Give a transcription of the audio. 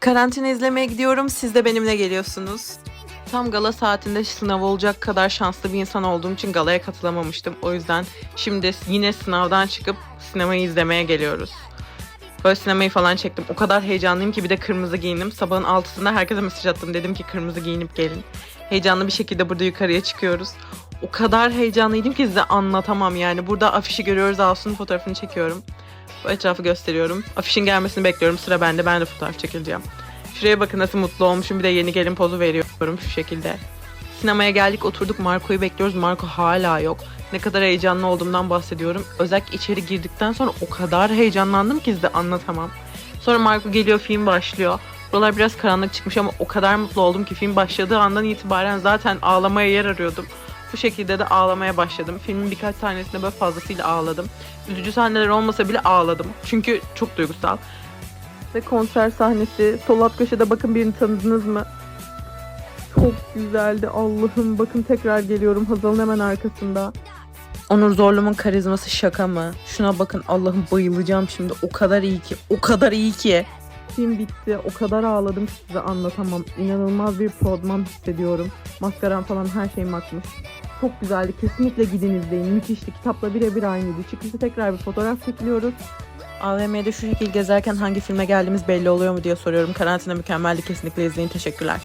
Karantina izlemeye gidiyorum. Siz de benimle geliyorsunuz. Tam gala saatinde sınav olacak kadar şanslı bir insan olduğum için galaya katılamamıştım. O yüzden şimdi yine sınavdan çıkıp sinemayı izlemeye geliyoruz. Böyle sinemayı falan çektim. O kadar heyecanlıyım ki bir de kırmızı giyindim. Sabahın altısında herkese mesaj attım. Dedim ki kırmızı giyinip gelin. Heyecanlı bir şekilde burada yukarıya çıkıyoruz. O kadar heyecanlıydım ki size anlatamam yani. Burada afişi görüyoruz. Asu'nun fotoğrafını çekiyorum. Bu etrafı gösteriyorum. Afişin gelmesini bekliyorum. Sıra bende. Ben de fotoğraf çekileceğim. Şuraya bakın nasıl mutlu olmuşum. Bir de yeni gelin pozu veriyorum şu şekilde. Sinemaya geldik oturduk Marco'yu bekliyoruz. Marco hala yok. Ne kadar heyecanlı olduğumdan bahsediyorum. Özellikle içeri girdikten sonra o kadar heyecanlandım ki size anlatamam. Sonra Marco geliyor film başlıyor. Buralar biraz karanlık çıkmış ama o kadar mutlu oldum ki film başladığı andan itibaren zaten ağlamaya yer arıyordum. Bu şekilde de ağlamaya başladım. Filmin birkaç sahnesinde böyle fazlasıyla ağladım. Üzücü sahneler olmasa bile ağladım. Çünkü çok duygusal. Ve konser sahnesi. Sol alt köşede bakın birini tanıdınız mı? Çok güzeldi Allah'ım. Bakın tekrar geliyorum Hazal'ın hemen arkasında. Onur Zorlu'nun karizması şaka mı? Şuna bakın Allah'ım bayılacağım şimdi. O kadar iyi ki. O kadar iyi ki. Film bitti. O kadar ağladım ki size anlatamam. İnanılmaz bir prodman hissediyorum. Maskaram falan her şeyim akmış. Çok güzeldi. Kesinlikle gidin izleyin. Müthişti. Kitapla birebir aynıydı. Çıkışta tekrar bir fotoğraf çekiliyoruz. AVM'de şu şekil gezerken hangi filme geldiğimiz belli oluyor mu diye soruyorum. Karantina mükemmeldi. Kesinlikle izleyin. Teşekkürler.